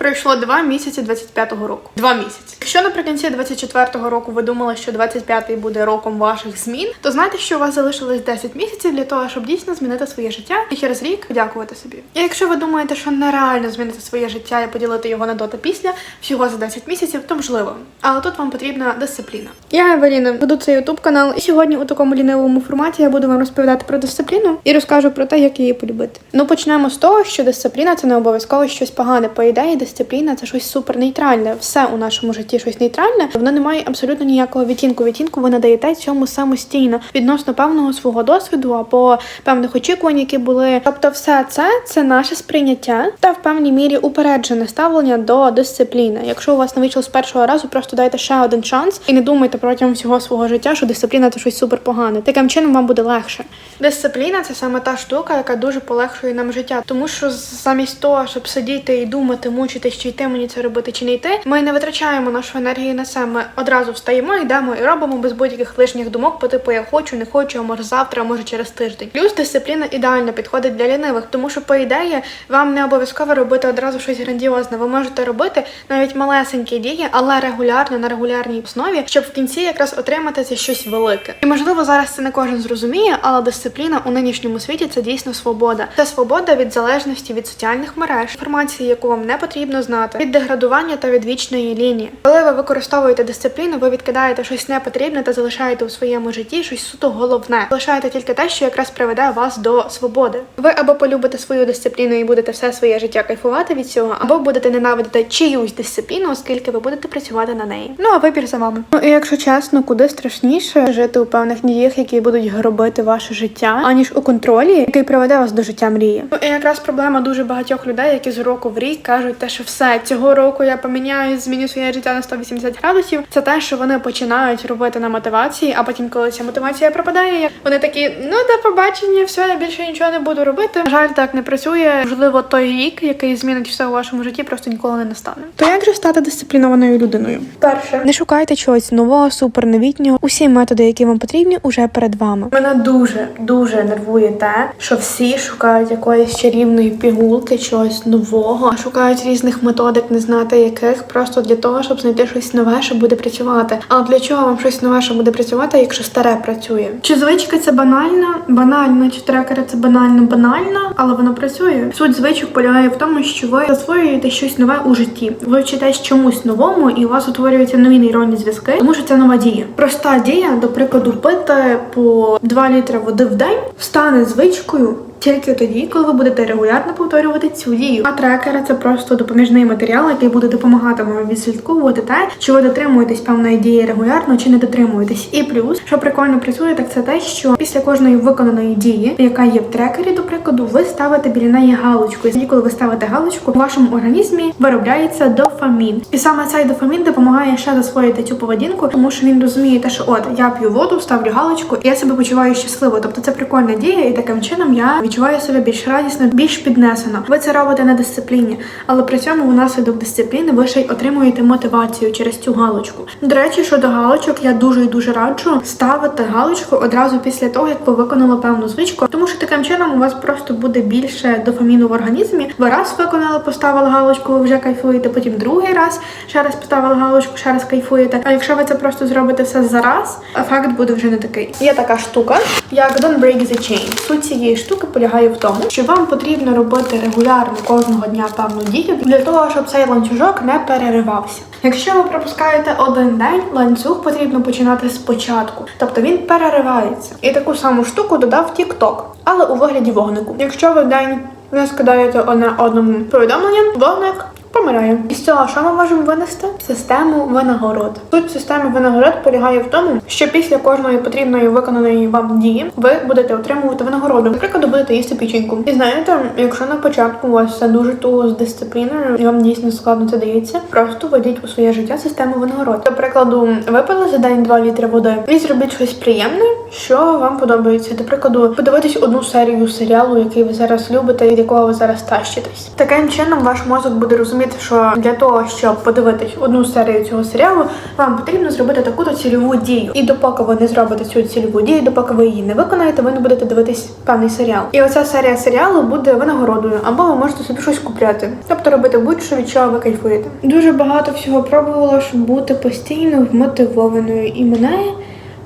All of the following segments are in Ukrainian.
Пройшло два місяці 25-го року. Два місяці. Якщо наприкінці 24-го року ви думали, що 25-й буде роком ваших змін, то знайте, що у вас залишилось 10 місяців для того, щоб дійсно змінити своє життя і через рік дякувати собі. І якщо ви думаєте, що нереально змінити своє життя і поділити його на до та після всього за 10 місяців, то можливо. Але тут вам потрібна дисципліна. Я Евеліна, веду цей ютуб канал, і сьогодні у такому лінивому форматі я буду вам розповідати про дисципліну і розкажу про те, як її полюбити. Ну почнемо з того, що дисципліна це не обов'язково щось погане. По ідеї, дисципліна це щось супер нейтральне. Все у нашому житті щось нейтральне. Воно не має абсолютно ніякого відтінку. Відтінку ви надаєте цьому самостійно відносно певного свого досвіду або певних очікувань, які були. Тобто, все це це наше сприйняття та в певній мірі упереджене ставлення до дисципліни. Якщо у вас не вийшло з першого разу, просто дайте ще один шанс і не думайте протягом всього свого життя, що дисципліна це щось супер погане. Таким чином вам буде легше. Дисципліна це саме та штука, яка дуже полегшує нам життя, тому що замість того, щоб сидіти і думати, мучитись, чи йти мені це робити, чи не йти, ми не витрачаємо нашу енергію на це. Ми одразу встаємо, йдемо і робимо без будь-яких лишніх думок, по типу я хочу, не хочу, а може завтра, а може через тиждень. Плюс дисципліна ідеально підходить для лінивих, тому що по ідеї вам не обов'язково робити одразу щось грандіозне. Ви можете робити навіть малесенькі дії, але регулярно на регулярній основі, щоб в кінці якраз отримати це щось велике. І можливо зараз це не кожен зрозуміє, але дисципліна у нинішньому світі це дійсно свобода. Це свобода від залежності від соціальних мереж, інформації, яку вам не потрібно знати, від деградування та від вічної лінії. Коли ви використовуєте дисципліну, ви відкидаєте щось непотрібне та залишаєте у своєму житті щось суто головне. Залишаєте тільки те, що якраз приведе вас до свободи. Ви або полюбите свою дисципліну і будете все своє життя кайфувати від цього, або будете ненавидити чиюсь дисципліну, оскільки ви будете працювати на неї. Ну а вибір за вами. Ну і якщо чесно, куди страшніше жити у певних діях, які будуть гробити ваше життя, аніж у контролі, який приведе вас до життя мрії. Ну і якраз проблема дуже багатьох людей, які з року в рік кажуть, те, що все цього року я поміняю, зміню своє життя на 180 градусів. Це те, що вони починають робити на мотивації, а потім, коли ця мотивація пропадає, вони такі, ну до побачення, все, я більше нічого не буду робити. На жаль, так не працює. Можливо, той рік, який змінить все у вашому житті, просто ніколи не настане. То як же стати дисциплінованою людиною? Перше, не шукайте чогось нового, суперновітнього. Усі методи, які вам потрібні, уже перед вами. Мене дуже дуже нервує те, що всі шукають якоїсь чарівної пігулки, чогось нового, шукають різних методик, не знати яких, просто для того, щоб знайти щось нове, що буде працювати. Але для чого вам щось нове, що буде працювати, якщо старе працює? Чи звичка це банально? Банально, чи трекери це банально, банально, але воно працює. Суть звичок полягає в тому, що ви засвоюєте щось нове у житті. Ви вчитесь чомусь новому, і у вас утворюються нові нейронні зв'язки, тому що це нова дія. Проста дія, до прикладу, пити по 2 літри води в день стане звичкою. Тільки тоді, коли ви будете регулярно повторювати цю дію. А трекери це просто допоміжний матеріал, який буде допомагати вам відслідковувати те, чи ви дотримуєтесь певної дії регулярно чи не дотримуєтесь. І плюс, що прикольно працює, так це те, що після кожної виконаної дії, яка є в трекері, до прикладу, ви ставите біля неї галочку. І коли ви ставите галочку, у вашому організмі виробляється дофамін. І саме цей дофамін допомагає ще засвоїти цю поведінку, тому що він розуміє те, що от я п'ю воду, ставлю галочку, і я себе почуваю щасливо. Тобто це прикольна дія, і таким чином я відчуваю себе більш радісно, більш піднесено. Ви це робите на дисципліні, але при цьому внаслідок дисципліни ви ще й отримуєте мотивацію через цю галочку. До речі, щодо галочок, я дуже і дуже раджу ставити галочку одразу після того, як ви виконали певну звичку, тому що таким чином у вас просто буде більше дофаміну в організмі. Ви раз виконали, поставили галочку, ви вже кайфуєте. Потім другий раз ще раз поставили галочку, ще раз кайфуєте. А якщо ви це просто зробите все зараз, ефект буде вже не такий. Є така штука, як Don't Break the Chain. Суть цієї штуки полягає в тому, що вам потрібно робити регулярно кожного дня певну дію для того, щоб цей ланцюжок не переривався. Якщо ви пропускаєте один день, ланцюг потрібно починати спочатку, тобто він переривається. І таку саму штуку додав TikTok, але у вигляді вогнику. Якщо ви в день не скидаєте одне одному повідомлення, вогник помирає. Із цього що ми можемо винести? Систему винагород. Суть системи винагород полягає в тому, що після кожної потрібної виконаної вам дії ви будете отримувати винагороду. Наприклад, будете їсти печінку. І знаєте, якщо на початку у вас все дуже туго з дисципліною, і вам дійсно складно це дається, просто введіть у своє життя систему винагород. До прикладу, випили за день 2 літри води і зробіть щось приємне, що вам подобається. До прикладу, подивитись одну серію серіалу, який ви зараз любите, від якого ви зараз тащитесь. Таким чином ваш мозок буде розуміти, знаєте, що для того, щоб подивитись одну серію цього серіалу, вам потрібно зробити таку-то цільову дію. І допоки ви не зробите цю цільову дію, допоки ви її не виконаєте, ви не будете дивитись певний серіал. І оця серія серіалу буде винагородою, або ви можете собі щось купляти, тобто робити будь-що від чого ви кайфуєте. Дуже багато всього пробувала, щоб бути постійно вмотивованою, і мене.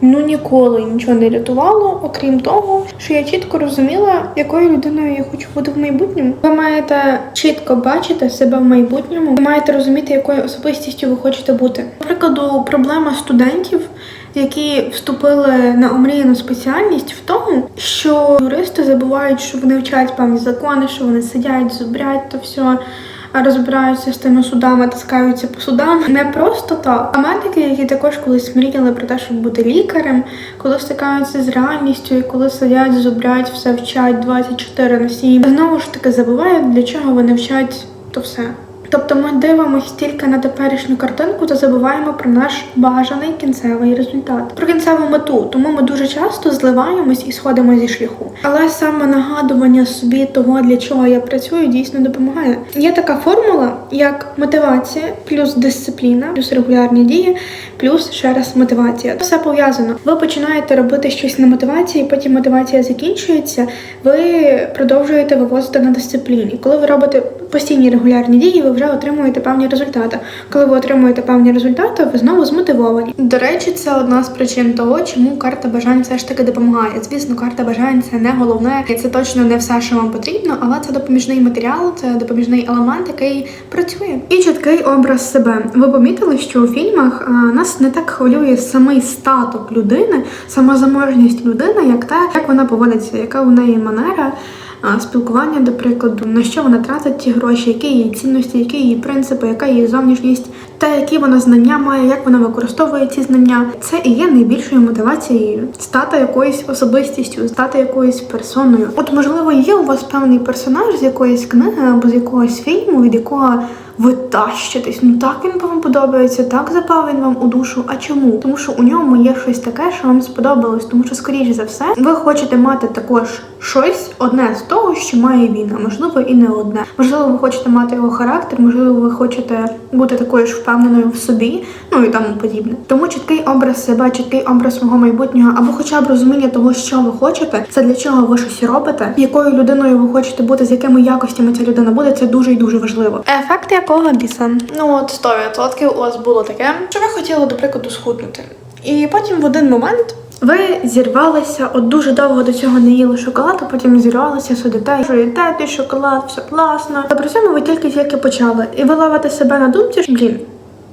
Ну ніколи нічого не рятувало, окрім того, що я чітко розуміла, якою людиною я хочу бути в майбутньому. Ви маєте чітко бачити себе в майбутньому. Ви маєте розуміти, якою особистістю ви хочете бути. Наприклад, проблема студентів. Які вступили на омріяну спеціальність в тому, що юристи забувають, що вони вчать певні закони, що вони сидять, зубрять то все розбираються з тими судами, таскаються по судам. Не просто так. А медики, які також колись мріяли про те, щоб бути лікарем, коли стикаються з реальністю і коли сидять, зубрять, все вчать 24 на 7, знову ж таки забувають, для чого вони вчать то все. Тобто ми дивимося тільки на теперішню картинку та забуваємо про наш бажаний кінцевий результат, про кінцеву мету. Тому ми дуже часто зливаємось і сходимо зі шляху. Але саме нагадування собі того, для чого я працюю, дійсно допомагає. Є така формула, як мотивація, плюс дисципліна, плюс регулярні дії, плюс ще раз мотивація. Це Все пов'язано. Ви починаєте робити щось на мотивації, потім мотивація закінчується. Ви продовжуєте вивозити на дисципліні. Коли ви робите постійні регулярні дії, ви вже отримуєте певні результати. Коли ви отримуєте певні результати, ви знову змотивовані. До речі, це одна з причин того, чому карта бажань все ж таки допомагає. Звісно, карта бажань це не головне, і це точно не все, що вам потрібно, але це допоміжний матеріал, це допоміжний елемент, який працює. І чіткий образ себе. Ви помітили, що у фільмах а, нас не так хвилює самий статок людини, сама заможність людини, як те, як вона поводиться, яка у неї манера. Спілкування, до прикладу, на що вона тратить ті гроші, які її цінності, які її принципи, яка її зовнішність, те, які вона знання має, як вона використовує ці знання. Це і є найбільшою мотивацією стати якоюсь особистістю, стати якоюсь персоною. От, можливо, є у вас певний персонаж з якоїсь книги або з якогось фільму, від якого ви тащитесь. Ну так він вам подобається, так запав він вам у душу. А чому? Тому що у ньому є щось таке, що вам сподобалось. Тому що, скоріш за все, ви хочете мати також щось одне з того, що має він, а можливо і не одне. Можливо, ви хочете мати його характер, можливо, ви хочете бути такою ж впевненою в собі, ну і тому подібне. Тому чіткий образ себе, чіткий образ свого майбутнього, або хоча б розуміння того, що ви хочете, це для чого ви щось робите, якою людиною ви хочете бути, з якими якостями ця людина буде, це дуже і дуже важливо. Ефект якого біса? Ну от 100% у вас було таке, що ви хотіли, до прикладу, схуднути. І потім в один момент ви зірвалися, от дуже довго до цього не їли шоколад, а потім зірвалися, сидите, жуєте той шоколад, все класно. А при цьому ви тільки-тільки почали. І ви ловите себе на думці, що блін,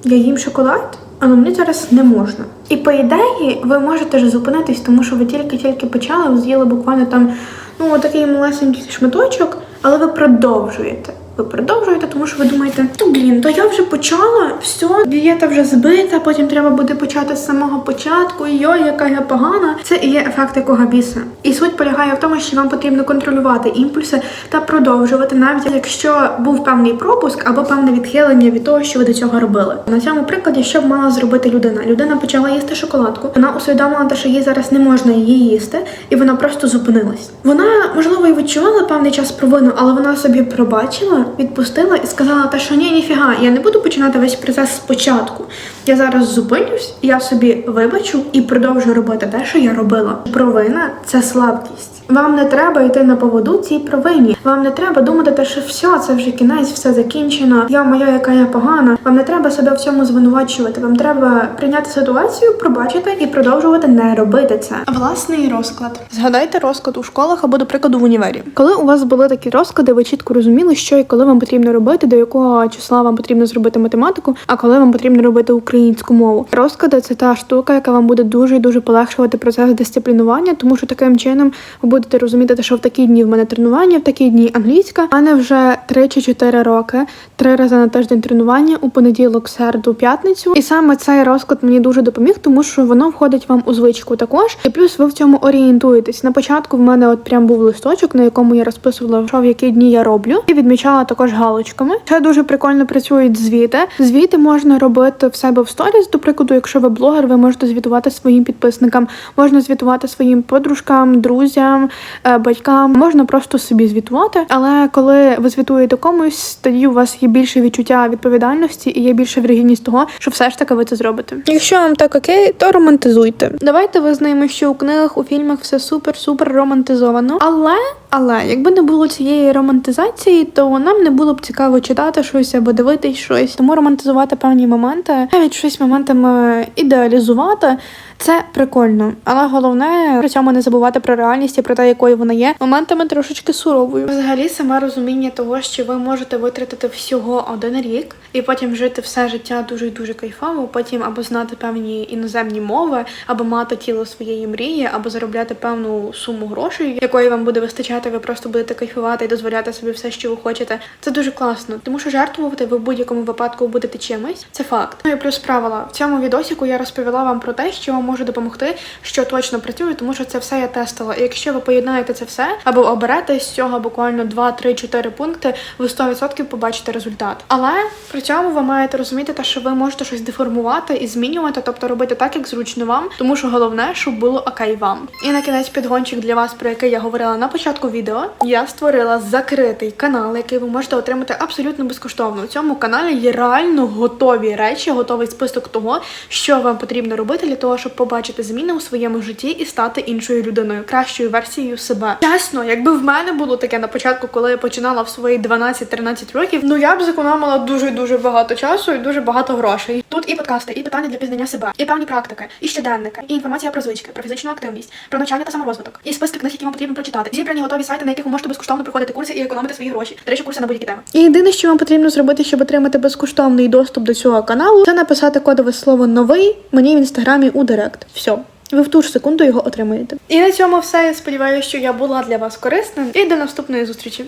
я їм шоколад, але мені зараз не можна. І по ідеї ви можете ж зупинитись, тому що ви тільки-тільки почали, з'їли буквально там ну такий малесенький шматочок, але ви продовжуєте. Ви продовжуєте, тому що ви думаєте, ну блін, то я вже почала, все, дієта вже збита, потім треба буде почати з самого початку. Йой, яка я погана. Це і є ефект якого біса. І суть полягає в тому, що вам потрібно контролювати імпульси та продовжувати, навіть якщо був певний пропуск або певне відхилення від того, що ви до цього робили. На цьому прикладі, що б мала зробити людина? Людина почала їсти шоколадку. Вона усвідомила, те, що їй зараз не можна її їсти, і вона просто зупинилась. Вона можливо і відчувала певний час провину, але вона собі пробачила, відпустила і сказала, та що ні, ніфіга, я не буду починати весь процес спочатку. Я зараз зупинюсь, я собі вибачу і продовжу робити те, що я робила. Провина це слабкість. Вам не треба йти на поводу цій провині. Вам не треба думати, те, що все, це вже кінець, все закінчено. Я моя, яка я погана. Вам не треба себе в цьому звинувачувати. Вам треба прийняти ситуацію, пробачити і продовжувати не робити це. Власний розклад. Згадайте розклад у школах або, до прикладу, в універі. Коли у вас були такі розклади, ви чітко розуміли, що і коли вам потрібно робити, до якого числа вам потрібно зробити математику, а коли вам потрібно робити українську мову. Розклади це та штука, яка вам буде дуже і дуже полегшувати процес дисциплінування, тому що таким чином ви будете розуміти, що в такі дні в мене тренування, в такі дні англійська. У мене вже 3 чи 4 роки, три рази на тиждень тренування у понеділок, середу, п'ятницю. І саме цей розклад мені дуже допоміг, тому що воно входить вам у звичку також. І плюс ви в цьому орієнтуєтесь. На початку в мене от прям був листочок, на якому я розписувала, що в які дні я роблю, і відмічала також галочками. Ще дуже прикольно працюють звіти. Звіти можна робити в себе в сторіс. До прикладу, якщо ви блогер, ви можете звітувати своїм підписникам, можна звітувати своїм подружкам, друзям, е, батькам, можна просто собі звітувати. Але коли ви звітуєте комусь, тоді у вас є більше відчуття відповідальності і є більше вірогідність того, що все ж таки ви це зробите. Якщо вам так окей, то романтизуйте. Давайте визнаємо, що у книгах, у фільмах все супер супер романтизовано. Але але якби не було цієї романтизації, то нам не було б цікаво читати щось або дивитись щось. Тому романтизувати певні моменти, навіть щось моментами ідеалізувати. Це прикольно, але головне при цьому не забувати про реальність і про те, якою вона є, моментами трошечки суровою. Взагалі, саме розуміння того, що ви можете витратити всього один рік і потім жити все життя дуже дуже кайфово. Потім або знати певні іноземні мови, або мати тіло своєї мрії, або заробляти певну суму грошей, якої вам буде вистачати. Ви просто будете кайфувати і дозволяти собі все, що ви хочете. Це дуже класно, тому що жертвувати ви в будь-якому випадку будете чимось. Це факт. Ну і плюс правила в цьому відосіку я розповіла вам про те, що вам може допомогти, що точно працює, тому що це все я тестила. І якщо ви поєднаєте це все або оберете з цього буквально 2, 3, 4 пункти, ви 100% побачите результат. Але при цьому ви маєте розуміти, те, що ви можете щось деформувати і змінювати, тобто робити так, як зручно вам, тому що головне, щоб було окей вам. І на кінець підгончик для вас, про який я говорила на початку відео. Я створила закритий канал, який ви можете отримати абсолютно безкоштовно. У цьому каналі є реально готові речі, готовий список того, що вам потрібно робити для того, щоб побачити зміни у своєму житті і стати іншою людиною, кращою версією себе. Чесно, якби в мене було таке на початку, коли я починала в свої 12-13 років, ну я б зекономила дуже дуже багато часу і дуже багато грошей. Тут і подкасти, і питання для пізнання себе, і певні практики, і щоденники, і інформація про звички, про фізичну активність, про навчання та саморозвиток, і списки книг, які вам потрібно прочитати. Зібрані готові сайти, на яких ви можете безкоштовно проходити курси і економити свої гроші. До речі, курси на будь-які теми. І єдине, що вам потрібно зробити, щоб отримати безкоштовний доступ до цього каналу, це написати кодове слово новий мені в інстаграмі у Директ. Все. Ви в ту ж секунду його отримаєте. І на цьому все. Я сподіваюся, що я була для вас корисним. І до наступної зустрічі.